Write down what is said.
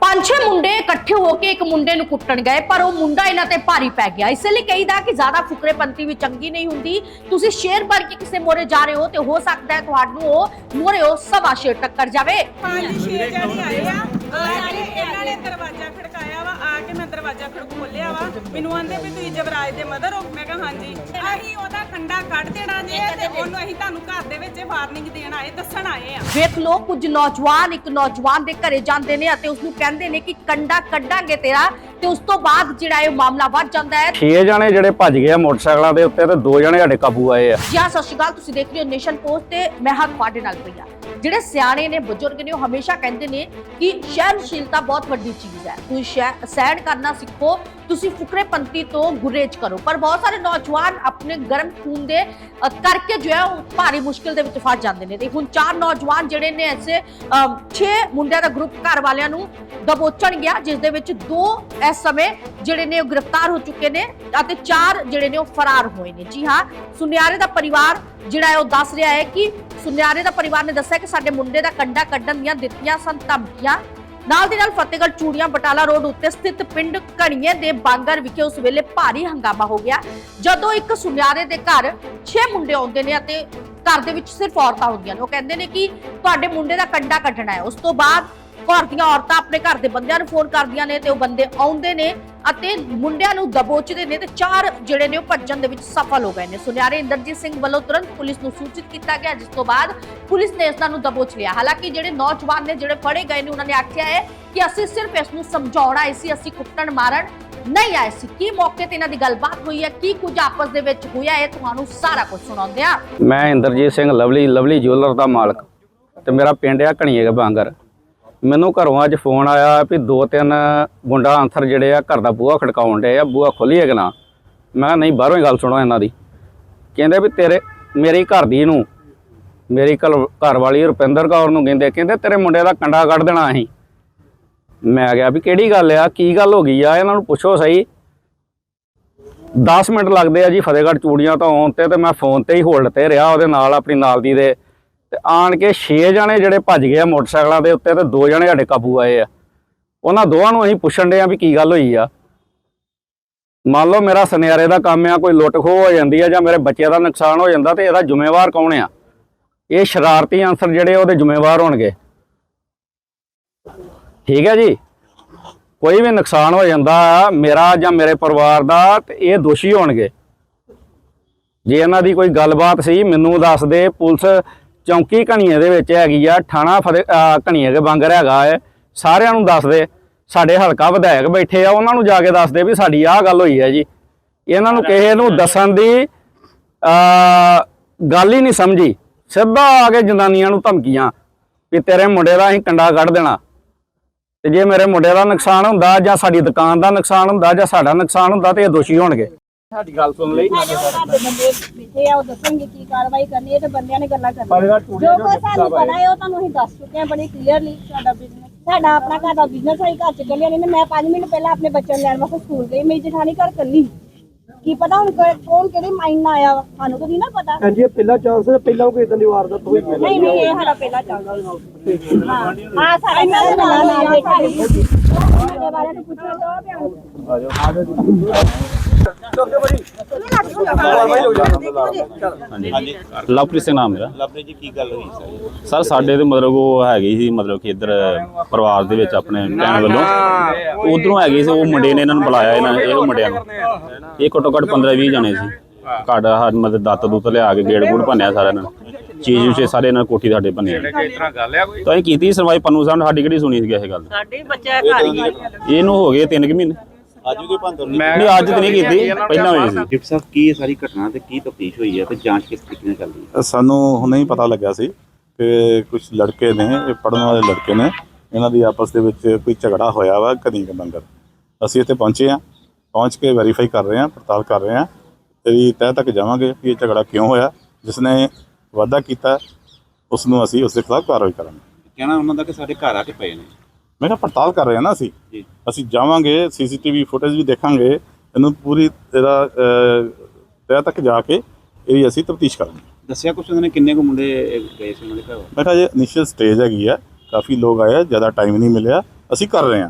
ਪੰਜ ਛੇ ਮੁੰਡੇ ਇਕੱਠੇ ਹੋ ਕੇ ਇੱਕ ਮੁੰਡੇ ਨੂੰ ਕੁੱਟਣ ਗਏ, ਪਰ ਉਹ ਮੁੰਡਾ ਇਹਨਾਂ ਤੇ ਭਾਰੀ ਪੈ ਗਿਆ। ਇਸੇ ਲਈ ਕਹੀਦਾ ਕਿ ਜ਼ਿਆਦਾ ਫੁਕਰੇਪੰਤੀ ਵੀ ਚੰਗੀ ਨਹੀਂ ਹੁੰਦੀ। ਤੁਸੀਂ ਸ਼ੇਰ ਭਰ ਕੇ ਕਿਸੇ ਮੋਰੇ ਜਾ ਰਹੇ ਹੋ ਤੇ ਹੋ ਸਕਦਾ ਹੈ ਤੁਹਾਨੂੰ ਉਹ ਮੋਰੇ ਉਹ ਸਵਾ ਸ਼ੇਰ ਟੱਕਰ ਜਾਵੇ। ਪੰਜ ਛੇ ਜਣੇ ਆਏ ਆ। ਆ ਕੇ ਇਹਨਾਂ ਨੇ ਦਰਵਾਜ਼ਾ ਖੜਕਾਇਆ। ਆ ਕੇ ਮੈਂ ਦਰਵਾਜ਼ਾ ਖੜ ਖੋਲਿਆ ਵਾ। ਮੈਨੂੰ ਆਂਦੇ ਵੀ ਤੁਸੀਂ ਜਵਰਾਜ ਦੇ ਮਦਰ ਹੋ। ਮੈਂ ਕਿਹਾ ਹਾਂਜੀ। ਅਸੀਂ ਉਹਦਾ ਕੰਡਾ ਕੱਢ ਦੇਣਾ ਜੇ ਤੇ ਉਹਨੂੰ ਅਸੀਂ ਤੁਹਾਨੂੰ ਘਰ ਦੇ ਵਿੱਚ ਵਾਰਨਿੰਗ ਦੇਣ ਆਏ ਦੱਸਣ ਆਏ ਆ। ਵੇਖ ਲੋ ਕੁਝ ਨੌਜਵਾਨ ਇੱਕ ਨੌਜਵਾਨ ਦੇ ਘਰੇ ਜਾਂਦੇ ਨੇ ਅਤੇ ਉਸ ਨੂੰ ਕਹਿੰਦੇ ਨੇ ਕਿ ਕੰਡਾ ਕੱਢਾਂਗੇ ਤੇਰਾ ਤੇ ਉਸ ਤੋਂ ਬਾਅਦ ਜਿਹੜਾ ਇਹ ਮਾਮਲਾ ਵੱਧ ਜਾਂਦਾ ਹੈ। ਛੇ ਜਣੇ ਜਿਹੜੇ ਭੱਜ ਗਏ ਆ ਮੋਟਰਸਾਈਕਲਾਂ ਦੇ ਉੱਤੇ ਤੇ ਦੋ ਜਣੇ ਸਾਡੇ ਕਾਬੂ ਆਏ ਆ। ਜੀ ਹਾਂ ਸਤਿ ਸ਼੍ਰੀ ਅਕਾਲ। ਤੁਸੀਂ ਦੇਖ ਰਹੇ ਹੋ ਨੇਸ਼ਨ ਪੋਸਟ ਤੇ ਮੈਂ ਹਾਂ ਤੁਹਾਡੇ ਨਾਲ ਪਈਆ ਜਿਹੜੇ ਸਿਆਣੇ ਨੇ ਬਜ਼ੁਰਗ ਨੇ ਉਹ ਹਮੇਸ਼ਾ ਕਹਿੰਦੇ ਨੇ ਕਿ ਸਹਿਨਸ਼ੀਲਤਾ ਬਹੁਤ ਵੱਡੀ ਚੀਜ਼ ਹੈ। ਤੁਸੀਂ ਸ਼ਹਿ- ਸਹਿਣ ਕਰਨਾ ਸਿੱਖੋ, ਤੁਸੀਂ ਫੁਕਰੇਪੰਤੀ ਤੋਂ ਗੁਰੇਜ ਕਰੋ। ਪਰ ਬਹੁਤ ਸਾਰੇ ਨੌਜਵਾਨ ਆਪਣੇ ਗਰਮ ਖੂਨ ਦੇ ਕਰਕੇ ਜੋ ਹੈ, ਉਹ ਭਾਰੀ ਮੁਸ਼ਕਿਲ ਦੇ ਵਿੱਚ ਫਸ ਜਾਂਦੇ ਨੇ। ਤੇ ਹੁਣ ਚਾਰ ਨੌਜਵਾਨ ਜਿਹੜੇ ਨੇ ਐਸੇ 6 ਮੁੰਡਿਆਂ ਦਾ ਗਰੁੱਪ ਘਰ ਵਾਲਿਆਂ ਨੂੰ ਦਬੋਚਣ ਗਿਆ, ਜਿਸ ਦੇ ਵਿੱਚ ਦੋ ਇਸ ਸਮੇਂ ਜਿਹੜੇ ਨੇ ਉਹ ਗ੍ਰਿਫਤਾਰ ਹੋ ਚੁੱਕੇ ਨੇ ਅਤੇ ਚਾਰ ਜਿਹੜੇ ਨੇ ਉਹ ਫਰਾਰ ਹੋਏ ਨੇ। ਜੀ ਹਾਂ, ਸੁਨਿਆਰੇ ਦਾ ਪਰਿਵਾਰ ਜਿਹੜਾ ਹੈ, ਉਹ ਦੱਸ ਰਿਹਾ ਹੈ ਕਿ ਸੁਨਿਆਰੇ ਦਾ ਪਰਿਵਾਰ ਨੇ ਦੱਸਿਆ ਕਿ ਸਾਡੇ ਮੁੰਡੇ ਦਾ ਕੰਡਾ ਕੱਢਣ ਦੀਆਂ ਦਿੱਤੀਆਂ ਸਨ ਧਮਕੀਆਂ। ਨਾਲ ਦੀ ਨਾਲ ਫਤਿਹਗੜ੍ਹ ਚੂੜੀਆਂ ਬਟਾਲਾ ਰੋਡ ਉੱਤੇ ਸਥਿਤ ਪਿੰਡ ਘਣੀਏ ਦੇ ਬਾਂਗਰ ਵਿਖੇ ਉਸ ਵੇਲੇ ਭਾਰੀ ਹੰਗਾਮਾ ਹੋ ਗਿਆ। ਜਦੋਂ ਇੱਕ ਸੁਨਿਆਰੇ ਦੇ ਘਰ 6 ਮੁੰਡੇ ਆਉਂਦੇ ਨੇ ਅਤੇ ਘਰ ਦੇ ਵਿੱਚ ਸਿਰਫ ਔਰਤਾਂ ਹੁੰਦੀਆਂ ਨੇ। ਉਹ ਕਹਿੰਦੇ ਨੇ ਕਿ ਤੁਹਾਡੇ ਮੁੰਡੇ ਦਾ ਕੰਡਾ ਕੱਢਣਾ ਹੈ। ਉਸ ਤੋਂ ਬਾਅਦ ਘਰ ਦੀਆਂ ਔਰਤਾਂ ਆਪਣੇ ਘਰ ਦੇ ਬੰਦਿਆਂ ਨੂੰ ਫੋਨ ਕਰਦੀਆਂ ਨੇ ਤੇ ਉਹ ਬੰਦੇ ਆਉਂਦੇ ਨੇ ਅਤੇ ਮੁੰਡਿਆਂ ਨੂੰ ਦਬੋਚਦੇ ਨੇ ਤੇ ਚਾਰ ਜਿਹੜੇ ਨੇ ਉਹ ਭੱਜਣ ਦੇ ਵਿੱਚ ਸਫਲ ਹੋ ਗਏ ਨੇ। ਸੁਨਿਆਰੇ ਇੰਦਰਜੀਤ ਸਿੰਘ ਵੱਲੋਂ ਤੁਰੰਤ ਪੁਲਿਸ ਨੂੰ ਸੂਚਿਤ ਕੀਤਾ ਗਿਆ, ਜਿਸ ਤੋਂ ਬਾਅਦ ਪੁਲਿਸ ਨੇ ਇਸ ਨੂੰ ਦਬੋਚ ਲਿਆ। ਹਾਲਾਂਕਿ ਜਿਹੜੇ ਨੌਜਵਾਨ ਨੇ, ਜਿਹੜੇ ਫੜੇ ਗਏ ਨੇ, ਉਹਨਾਂ ਨੇ ਆਖਿਆ ਹੈ ਕਿ ਅਸੀਂ ਸਿਰਫ ਇਸ ਨੂੰ ਸਮਝਾਉਣਾ ਆਏ ਸੀ, ਅਸੀਂ ਕੁੱਟਣ ਮਾਰਨ ਨਹੀਂ ਆਏ ਸੀ। ਕੀ ਮੌਕੇ ਤੇ ਇਹਨਾਂ ਦੀ ਗੱਲਬਾਤ ਹੋਈ ਹੈ? ਕੀ ਕੁਝ ਆਪਸ ਦੇ ਵਿੱਚ ਹੋਇਆ ਹੈ? ਤੁਹਾਨੂੰ ਸਾਰਾ ਕੁਝ ਸੁਣਾਉਂਦੇ ਆ ਮੈਂ Inderjit Singh, lovely lovely jeweller ਦਾ ਮਾਲਕ ਤੇ ਮੇਰਾ ਪਿੰਡ ਆ ਘਣੀਏ ਬਾਂਗਰ। ਮੈਨੂੰ ਘਰੋਂ ਅੱਜ ਫੋਨ ਆਇਆ ਵੀ ਦੋ ਤਿੰਨ ਗੁੰਡਾ ਅੰਸਰ ਜਿਹੜੇ ਆ ਘਰ ਦਾ ਬੂਹਾ ਖੜਕਾਉਣ ਡੇ ਆ, ਬੂਹਾ ਖੋਲੀਏ ਕਿ ਨਾ? ਮੈਂ ਕਿਹਾ, ਨਹੀਂ, ਬਾਹਰੋਂ ਹੀ ਗੱਲ ਸੁਣੋ ਇਹਨਾਂ ਦੀ। ਕਹਿੰਦੇ ਵੀ ਤੇਰੇ, ਮੇਰੀ ਘਰ ਦੀ ਨੂੰ, ਮੇਰੀ ਘਰ ਘਰ ਵਾਲੀ ਰੁਪਿੰਦਰ ਕੌਰ ਨੂੰ ਕਹਿੰਦੇ ਕਹਿੰਦੇ ਤੇਰੇ ਮੁੰਡੇ ਦਾ ਕੰਡਾ ਕੱਢ ਦੇਣਾ ਅਸੀਂ। ਮੈਂ ਕਿਹਾ ਵੀ ਕਿਹੜੀ ਗੱਲ ਆ, ਕੀ ਗੱਲ ਹੋ ਗਈ ਆ? ਇਹਨਾਂ ਨੂੰ ਪੁੱਛੋ ਸਹੀ। 10 ਮਿੰਟ ਲੱਗਦੇ ਆ ਜੀ ਫਤਿਹਗੜ੍ਹ ਚੂੜੀਆਂ ਤੋਂ ਆਉਣ ਤੇ ਤੇ ਮੈਂ ਫੋਨ ਤੇ ਹੀ ਹੋਲਡ ਤੇ ਰਿਹਾ, ਉਹਦੇ ਨਾਲ ਆਪਣੀ ਨਾਲ ਦੀ ਦੇ ਤੇ ਆਣ ਕੇ 6 ਜਣੇ ਜਿਹੜੇ ਭੱਜ ਗਏ ਆ ਮੋਟਰਸਾਈਕਲਾਂ ਦੇ ਉੱਤੇ ਤੇ ਦੋ ਜਣੇ ਸਾਡੇ ਕਾਬੂ ਆਏ ਆ। ਉਹਨਾਂ ਦੋਵਾਂ ਨੂੰ ਅਸੀਂ ਪੁੱਛਣ ਦੇ ਆ ਵੀ ਕੀ ਗੱਲ ਹੋਈ ਆ। ਮੰਨ ਲਓ ਮੇਰਾ ਸੁਨਿਆਰੇ ਦਾ ਕੰਮ ਆ, ਕੋਈ ਲੁੱਟ ਖੋਹ ਹੋ ਜਾਂਦੀ ਆ ਜਾਂ ਮੇਰੇ ਬੱਚੇ ਦਾ ਨੁਕਸਾਨ ਹੋ ਜਾਂਦਾ ਤੇ ਇਹਦਾ ਜ਼ਿੰਮੇਵਾਰ ਕੌਣ ਆ? ਇਹ ਸ਼ਰਾਰਤੀ ਅਨਸਰ ਜਿਹੜੇ ਉਹਦੇ ਜ਼ਿੰਮੇਵਾਰ ਹੋਣਗੇ। ਠੀਕ ਹੈ ਜੀ? ਕੋਈ ਵੀ ਨੁਕਸਾਨ ਹੋ ਜਾਂਦਾ ਮੇਰਾ ਜਾਂ ਮੇਰੇ ਪਰਿਵਾਰ ਦਾ, ਤੇ ਇਹ ਦੋਸ਼ੀ ਹੋਣਗੇ। ਜੇ ਇਹਨਾਂ ਦੀ ਕੋਈ ਗੱਲਬਾਤ ਸੀ, ਮੈਨੂੰ ਦੱਸ ਦੇ, ਪੁਲਿਸ ਚੌਂਕੀ ਘਣੀਏ ਦੇ ਵਿੱਚ ਹੈਗੀ ਆ ਥਾਣਾ ਫਤਿਹ, ਅਹ ਘਣੀਏ ਦੇ ਬੰਗਰ ਹੈਗਾ ਹੈ ਸਾਰਿਆਂ ਨੂੰ ਦੱਸ ਦੇ, ਸਾਡੇ ਹਲਕਾ ਵਿਧਾਇਕ ਬੈਠੇ ਆ, ਉਹਨਾਂ ਨੂੰ ਜਾ ਕੇ ਦੱਸ ਦੇ ਵੀ ਸਾਡੀ ਆਹ ਗੱਲ ਹੋਈ ਹੈ ਜੀ। ਇਹਨਾਂ ਨੂੰ ਕਿਸੇ ਨੂੰ ਦੱਸਣ ਦੀ, ਅਹ, ਗੱਲ ਹੀ ਨਹੀਂ ਸਮਝੀ। ਸਿੱਧਾ ਆ ਕੇ ਜਨਾਨੀਆਂ ਨੂੰ ਧਮਕੀਆਂ ਵੀ ਤੇਰੇ ਮੁੰਡੇ ਦਾ ਅਸੀਂ ਕੰਡਾ ਕੱਢ ਦੇਣਾ। ਤੇ ਜੇ ਮੇਰੇ ਮੁੰਡੇ ਦਾ ਨੁਕਸਾਨ ਹੁੰਦਾ ਜਾਂ ਸਾਡੀ ਦੁਕਾਨ ਦਾ ਨੁਕਸਾਨ ਹੁੰਦਾ ਜਾਂ ਸਾਡਾ ਨੁਕਸਾਨ ਹੁੰਦਾ ਤੇ ਇਹ ਦੋਸ਼ੀ ਹੋਣਗੇ। ਗੱਲ ਸੁਣ ਲਈ। ਸਾਡੇ ਬੰਦੇ ਬੈਠੇ ਆ ਉਹ ਦੱਸਣਗੇ ਕੀ ਕਾਰਵਾਈ ਕਰਨੀ ਹੈ ਤੇ ਬੰਦਿਆਂ ਨੇ ਗੱਲਾਂ ਕਰਨੀਆਂ। ਜੋ ਕੁਛ ਸਾਨੂੰ ਪਤਾ ਹੈ ਉਹ ਤੁਹਾਨੂੰ ਅਸੀਂ ਦੱਸ ਚੁੱਕੇ ਹਾਂ ਬੜੀ ਕਲੀਅਰਲੀ ਸਾਡਾ ਬਿਜ਼ਨਸ ਸਾਡਾ ਆਪਣਾ ਘਰ ਦਾ ਬਿਜ਼ਨਸ ਹੈ ਘਰ ਚ ਗੱਲੀਆਂ ਨੇ ਮੈਂ 5 ਮਿੰਟ ਪਹਿਲਾਂ ਆਪਣੇ ਬੱਚਿਆਂ ਨੂੰ ਲੈਣ ਵਾਸਤੇ ਸਕੂਲ ਗਈ ਮੇਰੀ ਜਠਾਣੀ ਘਰ ਕੱਲੀ ਕੀ ਪਤਾ ਹੁਣ ਕ- ਕੌਣ ਕਿਹੜੇ ਮਾਈਂਡ ਨਾਲ ਆਇਆ ਵਾ ਸਾਨੂੰ ਤਾਂ ਨਹੀਂ ਨਾ ਪਤਾ। ਹਾਂਜੀ ਇਹ ਪਹਿਲਾ ਚਾਂਸ ਹੈ ਪਹਿਲਾਂ ਕੋਈ ਇਦਾਂ ਦੀ ਵਾਰਦਾਤ ਹੋਈ ਪਹਿਲਾਂ ਨਹੀਂ ਨਹੀਂ ਇਹ ਸਾਡਾ ਪਹਿਲਾ ਚੱਲਦਾ ਹਾਂ। ਹਾਂ ਸਾਡਾ ਪਹਿਲਾ ਨਾਲ ਨਾਲ ਬੈਠਾ ਸੀ ਸਾਡੇ ਬਾਰੇ ਨੂੰ ਪੁੱਛਿਆ ਤਾਂ ਬਿਆਨ ਲਵਪ੍ਰੀਤ ਸਿੰਘ ਨਾਮ ਮੇਰਾ। ਲਵਪ੍ਰੀਤ ਜੀ ਕੀ ਗੱਲ ਹੋਈ ਸਰ ਸਰ ਸਾਡੇ ਤੇ ਮਤਲਬ ਉਹ ਹੈਗੀ ਸੀ ਮਤਲਬ ਕਿ ਇੱਧਰ ਪਰਿਵਾਰ ਦੇ ਵਿੱਚ ਆਪਣੇ ਭੈਣ ਵੱਲੋਂ। ਉਧਰੋਂ ਹੈਗੀ ਸੀ ਉਹ ਮੁੰਡੇ ਨੇ ਇਹਨਾਂ ਨੂੰ ਬੁਲਾਇਆ ਇਹਨਾਂ ਇਹ ਮੁੰਡਿਆਂ ਨੂੰ। ਇਹ ਘੱਟੋ ਘੱਟ 15 20 ਜਣੇ ਸੀ। ਘਾਟ ਮਤਲਬ ਦੱਤ ਦੁੱਤ ਲਿਆ ਕੇ ਗੇੜ ਗੂੜ ਭੰਨਿਆ ਸਾਰਿਆਂ ਨੇ। ਚੀਜ਼ ਉਸੇ ਸਾਰੇ ਇਹਨਾਂ ਕੋਠੀ ਸਾਡੇ ਭੰਨਿਆ ਤਾਂ ਇਹ ਕੀਤੀ ਸੁਣਵਾਈ ਪੰਨੂ ਸਾਹਿਬ ਸਾਡੀ ਕਿਹੜੀ ਸੁਣੀ ਸੀ ਇਹ ਗੱਲ? ਸਾਡੇ ਬੱਚਾ ਘਰ ਹੀ। ਇਹਨੂੰ ਹੋ ਗਏ 3 ਮਹੀਨੇ। ਅੱਜ ਵੀ ਕੋਈ ਭੰਦਰ ਨਹੀਂ ਨਹੀਂ ਅੱਜ ਤਾਂ ਨਹੀਂ ਕੀਤੀ ਪਹਿਲਾਂ ਹੋਈ ਸੀ। ਡਿਪਟੀ ਸਾਹਿਬ ਕੀ ਇਹ ਸਾਰੀ ਘਟਨਾ ਤੇ ਕੀ ਤਫਤੀਸ਼ ਹੋਈ ਹੈ ਤੇ ਜਾਂਚ ਕਿਸ ਤਰੀਕੇ ਨਾਲ ਚੱਲ ਰਹੀ ਹੈ? ਸਾਨੂੰ ਹੁਣੇ ਹੀ ਪਤਾ ਲੱਗਿਆ ਸੀ ਕਿ ਕੁਝ ਲੜਕੇ ਨੇ ਇਹ ਪੜਨ ਵਾਲੇ ਲੜਕੇ ਨੇ ਇਹਨਾਂ ਦੀ ਆਪਸ ਦੇ ਵਿੱਚ ਕੋਈ ਝਗੜਾ ਹੋਇਆ ਵਾ ਕਦੀ ਕੇ ਬੰਗਰ ਅਸੀਂ ਇੱਥੇ ਪਹੁੰਚੇ ਆ ਪਹੁੰਚ ਕੇ ਵੈਰੀਫਾਈ ਕਰ ਰਹੇ ਆ ਪੜਤਾਲ ਕਰ ਰਹੇ ਆ ਤੇਰੀ ਤਹਿ ਤੱਕ ਜਾਵਾਂਗੇ ਕਿ ਇਹ ਝਗੜਾ ਕਿਉਂ ਹੋਇਆ ਜਿਸ ਨੇ ਵਾਅਦਾ ਕੀਤਾ ਉਸ ਨੂੰ ਅਸੀਂ ਉਸ ਦੇ ਖਿਲਾਫ ਕਾਰਵਾਈ ਕਰਾਂਗੇ। ਕਹਿਣਾ ਉਹਨਾਂ ਦਾ ਕਿ ਸਾਡੇ ਘਰ ਆ ਕੇ ਪਏ ਨੇ। ਮੈਂ ਕਿਹਾ ਪੜਤਾਲ ਕਰ ਰਹੇ ਆ ਨਾ ਅਸੀਂ। ਅਸੀਂ ਜਾਵਾਂਗੇ ਸੀਸੀਟੀਵੀ ਫੁਟੇਜ ਵੀ ਦੇਖਾਂਗੇ ਇਹਨੂੰ ਪੂਰੀ ਇਹਦਾ ਤਹਿ ਤੱਕ ਜਾ ਕੇ ਇਹ ਅਸੀਂ ਤਫਤੀਸ਼ ਕਰਾਂਗੇ। ਦੱਸਿਆ ਕੁਛ ਉਹਨਾਂ ਨੇ ਕਿੰਨੇ ਕੁ ਮੁੰਡੇ ਗਏ ਸੀ ਉਹਨਾਂ ਦੇ ਘਰ? ਮੈਂ ਕਿਹਾ ਜੇ ਇਨੀਸ਼ੀਅਲ ਸਟੇਜ ਹੈਗੀ ਆ ਕਾਫੀ ਲੋਕ ਆਏ ਆ ਜ਼ਿਆਦਾ ਟਾਈਮ ਨਹੀਂ ਮਿਲਿਆ ਅਸੀਂ ਕਰ ਰਹੇ ਹਾਂ